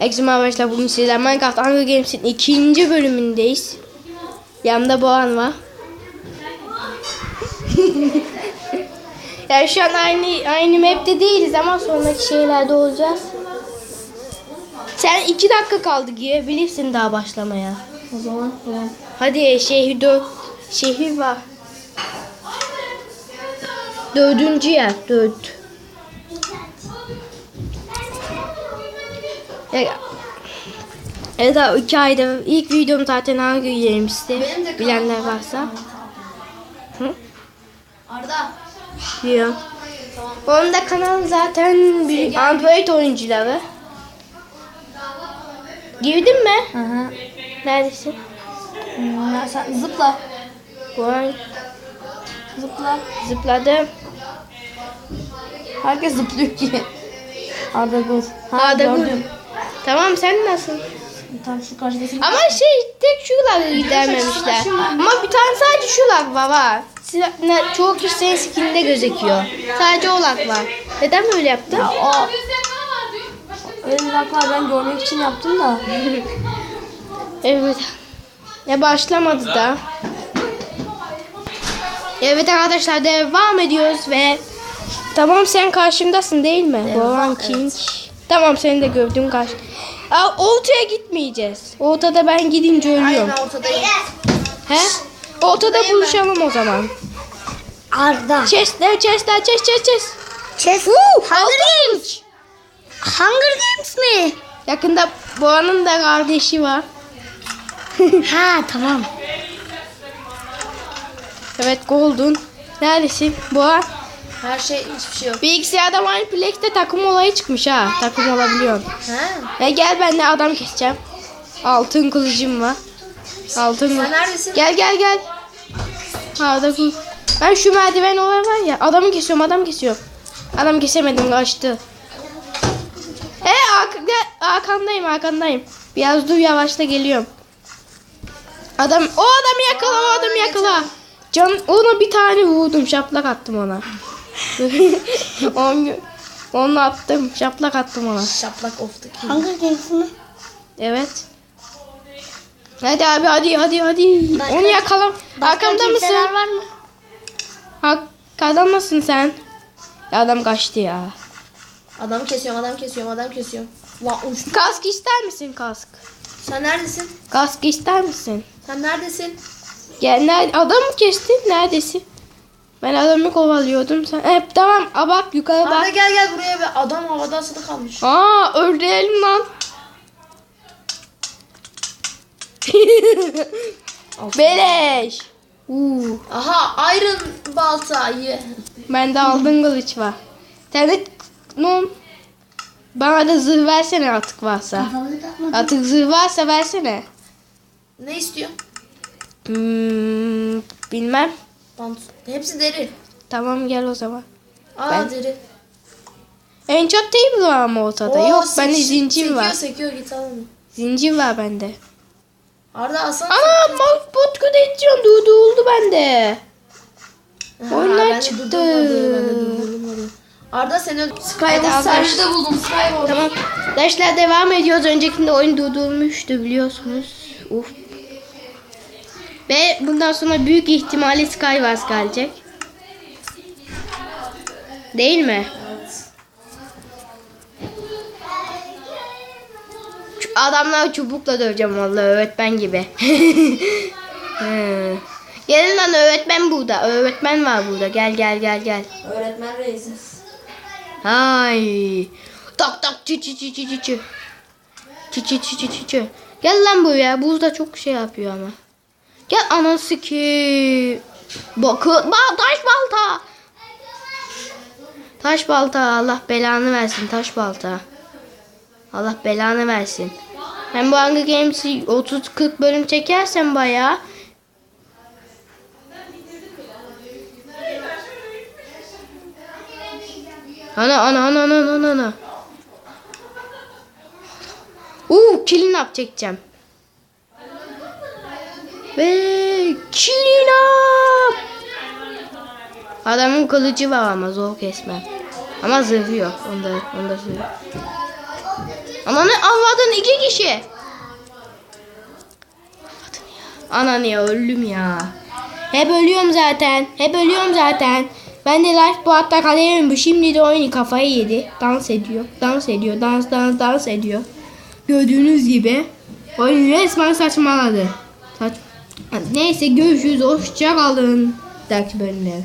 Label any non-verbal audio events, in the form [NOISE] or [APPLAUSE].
Herkese arkadaşlar bugün sizlerle Minecraft Hunger Games'in ikinci bölümündeyiz. Yanımda Boğan var. [LAUGHS] yani şu an aynı aynı map'te değiliz ama sonraki şeylerde olacağız. Sen iki dakika kaldı girebilirsin daha başlamaya. O zaman tamam. Hadi şehir dört. Şehir var. Dördüncü yer. Dört. Evet abi iki ayda ilk videom zaten hangi Benim de bilenler varsa. Hı? Arda. Biliyorum. Onun da kanalı zaten bir Android oyuncuları. Girdin mi? Hı hı. Neredesin? Hmm, sen zıpla. Vay. Zıpla. Zıpladım. Herkes zıplıyor ki. Arda. Ha, Arda Gur. Tamam sen nasıl? Tam şu karşıdasın. Ama şey tek şuraları gidermemişler. Ama bir tane sadece şu lag var var. Çoğu kişi senin skininde gözüküyor. Sadece o lag var. Neden böyle yaptın? Ya o öyle laklar ben görmek için yaptım da. [LAUGHS] Evet. Ya başlamadı da. Evet arkadaşlar devam ediyoruz ve tamam sen karşımdasın değil mi? Devam, Boran evet. King. Tamam seni de gördüm karşı. Aa, ortaya gitmeyeceğiz. Ortada ben gidince ölüyorum. ortadayım. He? Ortada buluşalım o zaman. Arda. Chestler, chestler, chest, chest, chest. Chess. Hunger Games. Hunger Games mi? Yakında Boğa'nın da kardeşi var. [LAUGHS] ha tamam. Evet Golden. Neredesin? Boğa. Her şey hiçbir şey yok. Bilgisayarda Mineplex'te takım olayı çıkmış ha. Takım olabiliyorsun. Ha. Ya gel ben de adam keseceğim. Altın kılıcım var. Altın Sen neredesin? Gel gel gel. Ha da. Ben şu merdiven olay var ya. Adamı kesiyorum adam kesiyorum. Adam kesemedim kaçtı. E ark gel, arkandayım arkandayım. Biraz dur yavaşla geliyorum. Adam o adamı yakala o adamı yakala. Can ona bir tane vurdum şaplak attım ona. [LAUGHS] onu, onu attım şaplak attım ona. Şaplak of the king. Hunger Games mi? Evet. Hadi abi hadi hadi hadi. Başka- Onu yakala. Arkamda mısın? var mı? Arkamda mısın sen? Ya adam kaçtı ya. Adam kesiyorum, adam kesiyorum, adam kesiyorum. Lan uç. Kask ister misin kask? Sen neredesin? Kask ister misin? Sen neredesin? Gel nerede? Adam mı kestin? Neredesin? Ben adamı kovalıyordum. Sen hep tamam. A bak yukarı Arda bak. gel gel buraya be. Adam havada asılı kalmış. Aa öldürelim lan. Beleş. Uuu. Aha iron baltayı. Bende aldın kılıç var. Sen de no. Bana da zırh versene artık varsa. Artık zırh varsa versene. Ne istiyor? Hmm, bilmem. Bant. Hepsi deri. Tamam gel o zaman. Aa Ben- deri. En çok table var ama ortada. Oo, Yok bende zincir sekiyor, var. Sekiyor git al onu. Zincir var bende. Arda aslan. Ana Mouse Edition durduruldu bende. Ha, oyundan ben de çıktı. Arda seni öldü. Skyward. Surge'da buldum. Skyward. Tamam. Dersler devam ediyoruz. Öncekinde oyun durdurulmuştu biliyorsunuz. Uf. Ve bundan sonra büyük ihtimalle Skywars gelecek. Değil mi? Şu Adamlar çubukla döveceğim vallahi öğretmen gibi. [LAUGHS] Hı. Gelin lan öğretmen burada. Öğretmen var burada. Gel gel gel gel. Öğretmen reisi. Hay. Tak tak çı çı çı çı. Çı çı çı çı çı çı. Gel lan buraya. Buz da çok şey yapıyor ama. Gel anası ki. Bakın. Ba taş balta. Taş balta. Allah belanı versin. Taş balta. Allah belanı versin. Ben bu Hunger Games'i 30-40 bölüm çekersem bayağı Ana ana ana ana ana ana. Uuu killing up çekeceğim. Ve killing up. Adamın kılıcı var ama zor kesmem. Ama zırhı yok. Onda, onda zırhı. Ananı avladın iki kişi. Ananı ya öldüm ya. Hep ölüyorum zaten. Hep ölüyorum zaten. Ben de life bu hatta kalemim bu. Şimdi de oyunu kafayı yedi. Dans ediyor. Dans ediyor. Dans dans dans ediyor. Gördüğünüz gibi. Oyun resmen saçmaladı. Neyse görüşürüz. Hoşça kalın. Daki bölümleri.